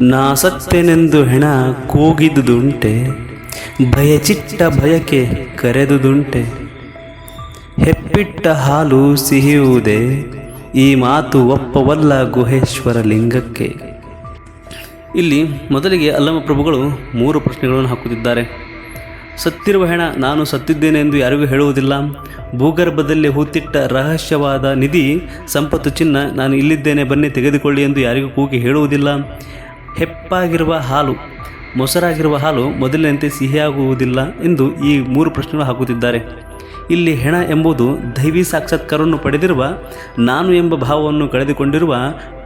ನಾ ಸತ್ತೆನೆಂದು ಹೆಣ ಕೂಗಿದುದುಂಟೆ ಭಯಚಿಟ್ಟ ಭಯಕ್ಕೆ ಕರೆದುದುಂಟೆ. ಹೆಪ್ಪಿಟ್ಟ ಹಾಲು ಸಿಹಿಯುವುದೇ, ಈ ಮಾತು ಒಪ್ಪವಲ್ಲ ಗುಹೇಶ್ವರ ಲಿಂಗಕ್ಕೆ. ಇಲ್ಲಿ ಮೊದಲಿಗೆ ಅಲ್ಲಮ ಪ್ರಭುಗಳು ಮೂರು ಪ್ರಶ್ನೆಗಳನ್ನು ಹಾಕುತ್ತಿದ್ದಾರೆ. ಸತ್ತಿರುವ ಹೆಣ ನಾನು ಸತ್ತಿದ್ದೇನೆ ಎಂದು ಯಾರಿಗೂ ಹೇಳುವುದಿಲ್ಲ. ಭೂಗರ್ಭದಲ್ಲಿ ಹೂತಿಟ್ಟ ರಹಸ್ಯವಾದ ನಿಧಿ, ಸಂಪತ್ತು ಚಿನ್ನ ನಾನು ಇಲ್ಲಿದ್ದೇನೆ ಬನ್ನಿ ತೆಗೆದುಕೊಳ್ಳಿ ಎಂದು ಯಾರಿಗೂ ಕೂಗಿ ಹೇಳುವುದಿಲ್ಲ. ಹೆಪ್ಪಾಗಿರುವ ಹಾಲು, ಮೊಸರಾಗಿರುವ ಹಾಲು ಮೊದಲಿನಂತೆ ಸಿಹಿಯಾಗುವುದಿಲ್ಲ ಎಂದು ಈ ಮೂರು ಪ್ರಶ್ನೆಗಳು ಹಾಕುತ್ತಿದ್ದಾರೆ. ಇಲ್ಲಿ ಹೆಣ ಎಂಬುದು ದೈವಿ ಸಾಕ್ಷಾತ್ಕಾರವನ್ನು ಪಡೆದಿರುವ, ನಾನು ಎಂಬ ಭಾವವನ್ನು ಕಳೆದುಕೊಂಡಿರುವ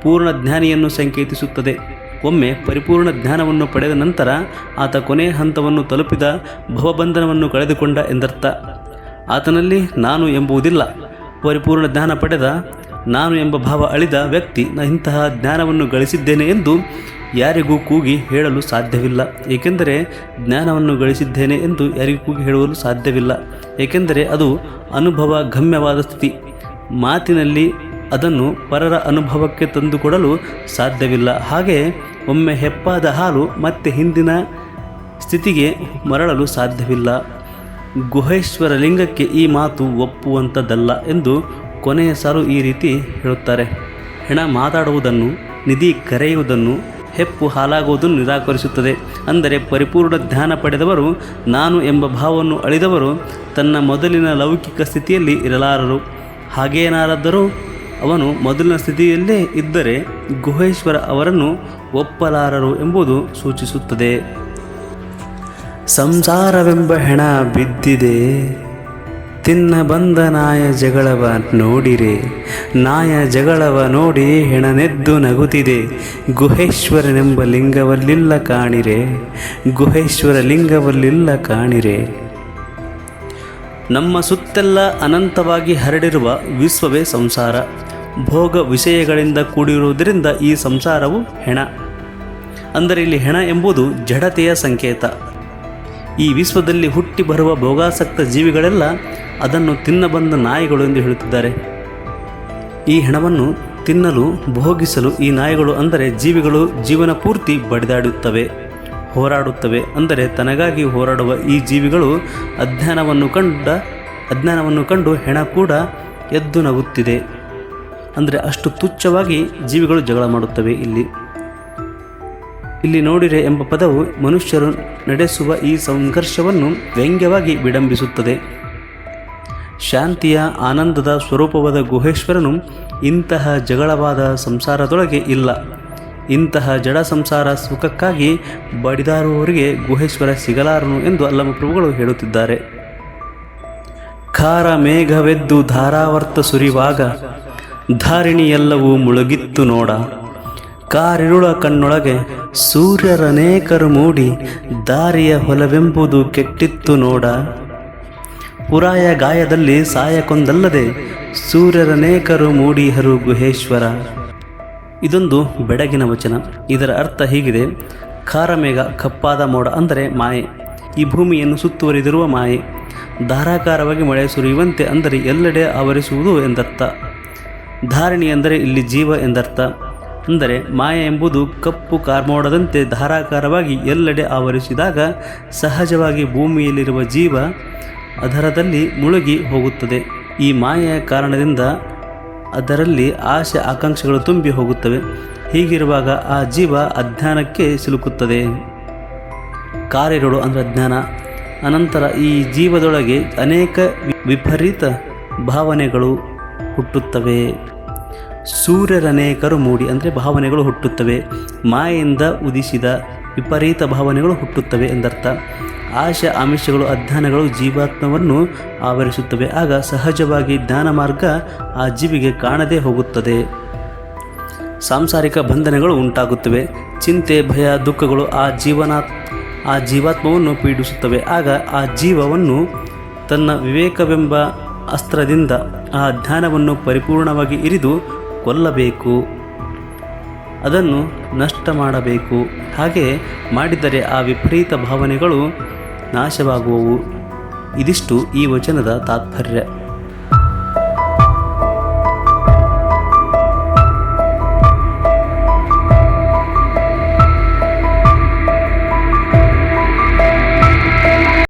ಪೂರ್ಣ ಜ್ಞಾನಿಯನ್ನು ಸಂಕೇತಿಸುತ್ತದೆ. ಒಮ್ಮೆ ಪರಿಪೂರ್ಣ ಜ್ಞಾನವನ್ನು ಪಡೆದ ನಂತರ ಆತ ಕೊನೆಯ ಹಂತವನ್ನು ತಲುಪಿದ ಭವಬಂಧನವನ್ನು ಕಳೆದುಕೊಂಡ ಎಂದರ್ಥ. ಆತನಲ್ಲಿ ನಾನು ಎಂಬುವುದಿಲ್ಲ. ಪರಿಪೂರ್ಣ ಜ್ಞಾನ ಪಡೆದ, ನಾನು ಎಂಬ ಭಾವ ಅಳಿದ ವ್ಯಕ್ತಿ ಇಂತಹ ಜ್ಞಾನವನ್ನು ಗಳಿಸಿದ್ದೇನೆ ಎಂದು ಯಾರಿಗೂ ಕೂಗಿ ಹೇಳಲು ಸಾಧ್ಯವಿಲ್ಲ. ಏಕೆಂದರೆ ಜ್ಞಾನವನ್ನು ಗಳಿಸಿದ್ದೇನೆ ಎಂದು ಯಾರಿಗೂ ಕೂಗಿ ಹೇಳಲು ಸಾಧ್ಯವಿಲ್ಲ. ಏಕೆಂದರೆ ಅದು ಅನುಭವ ಗಮ್ಯವಾದ ಸ್ಥಿತಿ. ಮಾತಿನಲ್ಲಿ ಅದನ್ನು ಪರರ ಅನುಭವಕ್ಕೆ ತಂದುಕೊಡಲು ಸಾಧ್ಯವಿಲ್ಲ. ಹಾಗೆ ಒಮ್ಮೆ ಹೆಪ್ಪಾದ ಹಾಲು ಮತ್ತೆ ಹಿಂದಿನ ಸ್ಥಿತಿಗೆ ಮರಳಲು ಸಾಧ್ಯವಿಲ್ಲ. ಗುಹೇಶ್ವರ ಲಿಂಗಕ್ಕೆ ಈ ಮಾತು ಒಪ್ಪುವಂಥದ್ದಲ್ಲ ಎಂದು ಕೊನೆಯ ಸಾಲು ಈ ರೀತಿ ಹೇಳುತ್ತಾರೆ. ಹೆಣ ಮಾತಾಡುವುದನ್ನು, ನಿಧಿ ಕರೆಯುವುದನ್ನು ಹೆಪ್ಪು ಹಾಲಾಗುವುದನ್ನು ನಿರಾಕರಿಸುತ್ತದೆ. ಅಂದರೆ ಪರಿಪೂರ್ಣ ಧ್ಯಾನ ಪಡೆದವರು, ನಾನು ಎಂಬ ಭಾವವನ್ನು ಅಳಿದವರು, ತನ್ನ ಮೊದಲಿನ ಲೌಕಿಕ ಸ್ಥಿತಿಯಲ್ಲಿ ಇರಲಾರರು. ಹಾಗೇನಾರಾದರೂ ಅವನು ಮೊದಲಿನ ಸ್ಥಿತಿಯಲ್ಲೇ ಇದ್ದರೆ ಗುಹೇಶ್ವರ ಅವರನ್ನು ಒಪ್ಪಲಾರರು ಎಂಬುದು ಸೂಚಿಸುತ್ತದೆ. ಸಂಸಾರವೆಂಬ ಹೆಣ ಬಿದ್ದಿದೆ. ತಿನ್ನ ಬಂದ ನಾಯ ಜಗಳವ ನೋಡಿರೆ, ನಾಯ ಜಗಳವ ನೋಡಿ ಹೆಣನೆದ್ದು ನಗುತ್ತಿದೆ. ಗುಹೇಶ್ವರನೆಂಬ ಲಿಂಗವಲ್ಲಿಲ್ಲ ಕಾಣಿರೆ, ಗುಹೇಶ್ವರ ಲಿಂಗವಲ್ಲಿಲ್ಲ ಕಾಣಿರೆ. ನಮ್ಮ ಸುತ್ತೆಲ್ಲ ಅನಂತವಾಗಿ ಹರಡಿರುವ ವಿಶ್ವವೇ ಸಂಸಾರ. ಭೋಗ ವಿಷಯಗಳಿಂದ ಕೂಡಿರುವುದರಿಂದ ಈ ಸಂಸಾರವು ಹೆಣ. ಅಂದರೆ ಇಲ್ಲಿ ಹೆಣ ಎಂಬುದು ಜಡತೆಯ ಸಂಕೇತ. ಈ ವಿಶ್ವದಲ್ಲಿ ಹುಟ್ಟಿ ಬರುವ ಭೋಗಾಸಕ್ತ ಜೀವಿಗಳೆಲ್ಲ ಅದನ್ನು ತಿನ್ನಬಂದ ನಾಯಿಗಳು ಎಂದು ಹೇಳುತ್ತಿದ್ದಾರೆ. ಈ ಹೆಣವನ್ನು ತಿನ್ನಲು, ಭೋಗಿಸಲು ಈ ನಾಯಿಗಳು ಅಂದರೆ ಜೀವಿಗಳು ಜೀವನ ಪೂರ್ತಿ ಬಡಿದಾಡುತ್ತವೆ, ಹೋರಾಡುತ್ತವೆ ಅಂದರೆ ತನಗಾಗಿ ಹೋರಾಡುವ ಈ ಜೀವಿಗಳು ಅಜ್ಞಾನವನ್ನು ಕಂಡ, ಅಜ್ಞಾನವನ್ನು ಕಂಡು ಹೆಣ ಕೂಡ ಎದ್ದು ನಗುತ್ತಿದೆ. ಅಂದರೆ ಅಷ್ಟು ತುಚ್ಛವಾಗಿ ಜೀವಿಗಳು ಜಗಳ ಮಾಡುತ್ತವೆ ಇಲ್ಲಿ. ಇಲ್ಲಿ ನೋಡಿರೆ ಎಂಬ ಪದವು ಮನುಷ್ಯರು ನಡೆಸುವ ಈ ಸಂಘರ್ಷವನ್ನು ವ್ಯಂಗ್ಯವಾಗಿ ವಿಡಂಬಿಸುತ್ತದೆ. ಶಾಂತಿಯ ಆನಂದದ ಸ್ವರೂಪವಾದ ಗುಹೇಶ್ವರನು ಇಂತಹ ಜಗಳವಾದ ಸಂಸಾರದೊಳಗೆ ಇಲ್ಲ. ಇಂತಹ ಜಡ ಸಂಸಾರ ಸುಖಕ್ಕಾಗಿ ಬಡಿದಾರುವವರಿಗೆ ಗುಹೇಶ್ವರ ಸಿಗಲಾರನು ಎಂದು ಅಲ್ಲಮ ಪ್ರಭುಗಳು ಹೇಳುತ್ತಿದ್ದಾರೆ. ಖಾರ ಮೇಘವೆದ್ದು ಧಾರಾವರ್ತ ಸುರಿವಾಗ, ಧಾರಿಣಿಯೆಲ್ಲವೂ ಮುಳುಗಿತ್ತು ನೋಡ. ಕಾರಿರುಳ ಕಣ್ಣೊಳಗೆ ಸೂರ್ಯರನೇಕರು ಮೂಡಿ ದಾರಿಯ ಹೊಲವೆಂಬುದು ಕೆಟ್ಟಿತ್ತು ನೋಡ. ಪುರಾಯ ಗಾಯದಲ್ಲಿ ಸಾಯಕೊಂದಲ್ಲದೆ ಸೂರ್ಯರನೇಕರು ಮೂಡಿಹರು ಗುಹೇಶ್ವರ. ಇದೊಂದು ಬೆಡಗಿನ ವಚನ. ಇದರ ಅರ್ಥ ಹೀಗಿದೆ, ಖಾರಮೇಘ ಕಪ್ಪಾದ ಮೋಡ ಅಂದರೆ ಮಾಯೆ. ಈ ಭೂಮಿಯನ್ನು ಸುತ್ತುವರಿದಿರುವ ಮಾಯೆ. ಧಾರಾಕಾರವಾಗಿ ಮಳೆ ಸುರಿಯುವಂತೆ ಅಂದರೆ ಎಲ್ಲೆಡೆ ಆವರಿಸುವುದು ಎಂದರ್ಥ. ಧಾರಣಿ ಅಂದರೆ ಇಲ್ಲಿ ಜೀವ ಎಂದರ್ಥ. ಅಂದರೆ ಮಾಯ ಎಂಬುದು ಕಪ್ಪು ಕಾರ್ಮೋಡದಂತೆ ಧಾರಾಕಾರವಾಗಿ ಎಲ್ಲೆಡೆ ಆವರಿಸಿದಾಗ ಸಹಜವಾಗಿ ಭೂಮಿಯಲ್ಲಿರುವ ಜೀವ ಅದರದಲ್ಲಿ ಮುಳುಗಿ ಹೋಗುತ್ತದೆ. ಈ ಮಾಯೆಯ ಕಾರಣದಿಂದ ಅದರಲ್ಲಿ ಆಸೆ ಆಕಾಂಕ್ಷೆಗಳು ತುಂಬಿ ಹೋಗುತ್ತವೆ. ಹೀಗಿರುವಾಗ ಆ ಜೀವ ಅಜ್ಞಾನಕ್ಕೆ ಸಿಲುಕುತ್ತದೆ. ಕಾರ್ಯಗಳು ಅಂದರೆ ಅಜ್ಞಾನ. ಅನಂತರ ಈ ಜೀವದೊಳಗೆ ಅನೇಕ ವಿಪರೀತ ಭಾವನೆಗಳು ಹುಟ್ಟುತ್ತವೆ. ಸೂರ್ಯರನೇಕರು ಮೂಡಿ ಅಂದರೆ ಭಾವನೆಗಳು ಹುಟ್ಟುತ್ತವೆ. ಮಾಯೆಯಿಂದ ಉದಿಸಿದ ವಿಪರೀತ ಭಾವನೆಗಳು ಹುಟ್ಟುತ್ತವೆ ಎಂದರ್ಥ. ಆಶೆ ಆಮಿಷಗಳು ಅಜ್ಞಾನಗಳು ಜೀವಾತ್ಮವನ್ನು ಆವರಿಸುತ್ತವೆ. ಆಗ ಸಹಜವಾಗಿ ಜ್ಞಾನ ಮಾರ್ಗ ಆ ಜೀವಿಗೆ ಕಾಣದೇ ಹೋಗುತ್ತದೆ. ಸಾಂಸಾರಿಕ ಬಂಧನಗಳು ಉಂಟಾಗುತ್ತವೆ. ಚಿಂತೆ, ಭಯ, ದುಃಖಗಳು ಆ ಜೀವನ, ಆ ಜೀವಾತ್ಮವನ್ನು ಪೀಡಿಸುತ್ತವೆ. ಆಗ ಆ ಜೀವವನ್ನು ತನ್ನ ವಿವೇಕವೆಂಬ ಅಸ್ತ್ರದಿಂದ ಆ ಧ್ಯಾನವನ್ನು ಪರಿಪೂರ್ಣವಾಗಿ ಇರಿದು ಕೊಲ್ಲಬೇಕು ಅದನ್ನು ನಷ್ಟ ಮಾಡಬೇಕು. ಹಾಗೆ ಮಾಡಿದರೆ ಆ ವಿಪರೀತ ಭಾವನೆಗಳು ನಾಶವಾಗುವವು. ಇದಿಷ್ಟು ಈ ವಚನದ ತಾತ್ಪರ್ಯ.